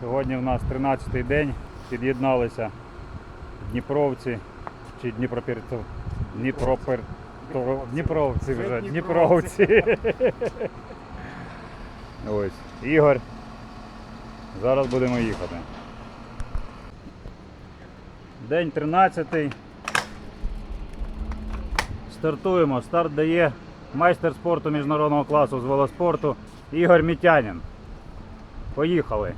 Сьогодні в нас 13-й день. Під'єдналися Дніпровці чи Дніпропірців. Дніпропер... Дніпровці вже, Дніпровці. Ось, Ігор. Зараз будемо їхати. День 13. Стартуємо. Старт дає майстер спорту міжнародного класу з велоспорту Ігор Мітянін. Поїхали.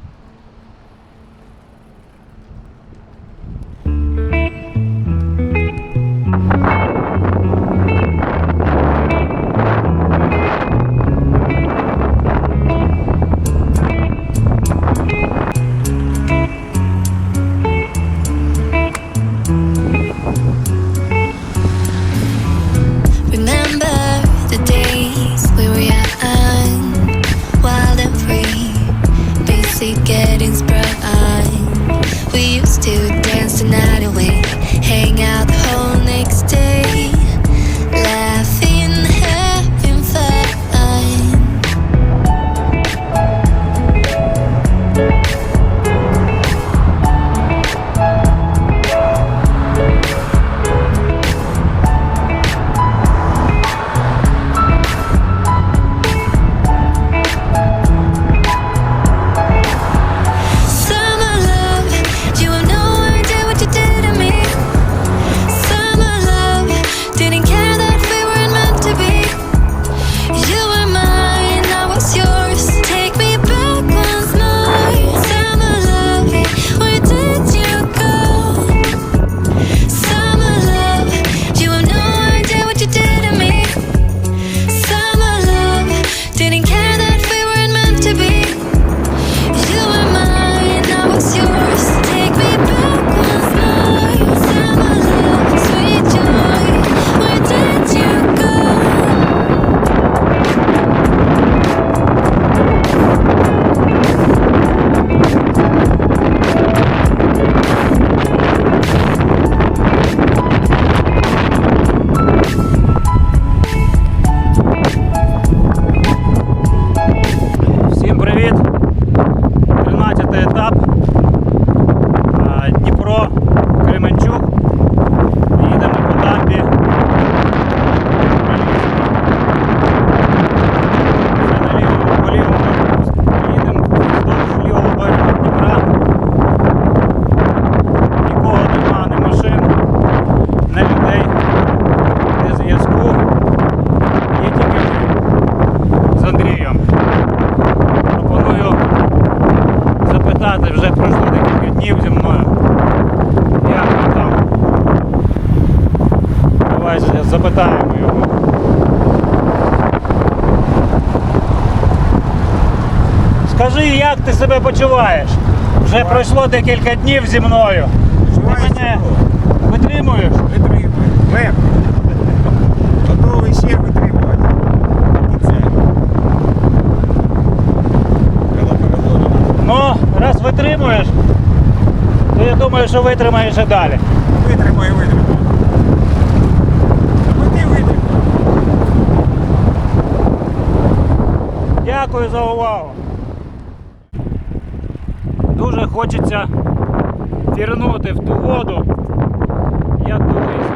Давай запитаємо його. Скажи, як ти себе почуваєш? Вже пройшло декілька днів зі мною. Ти мене витримуєш? Витримую. Легко. Готовий ще витримувати. Ну, раз витримуєш, то я думаю, що витримаєш і далі. Витримаю, витримаю. А ти витримай. Дякую за увагу. Дуже хочеться пірнути в ту воду, як колись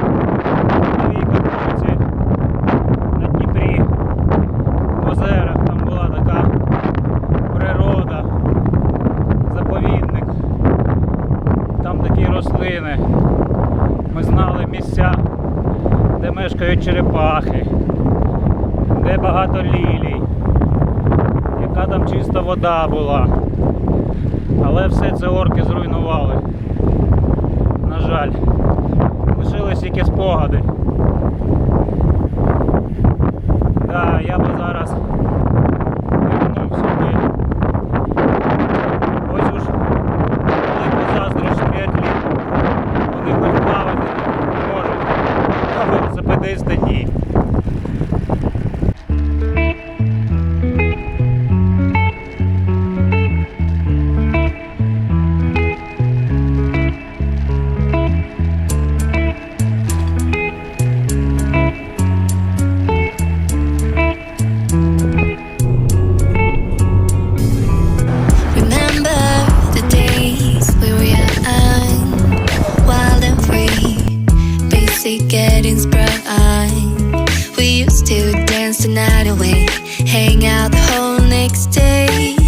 на Війкатовці, на Дніпрі, в озерах. Там була така природа, заповідник. Там такі рослини. Ми знали місця, де мешкають черепахи, де багато лілій яка там чиста вода була. Але все це орки зруйнували. На жаль. Лишились тільки спогади. Да, я би зараз вернув сюди. Ось уж коли позаздриш триатлі, вони хоч плавати можуть, а велосипедисти ні. music getting sprung. We used to dance the night away, hang out the whole next day.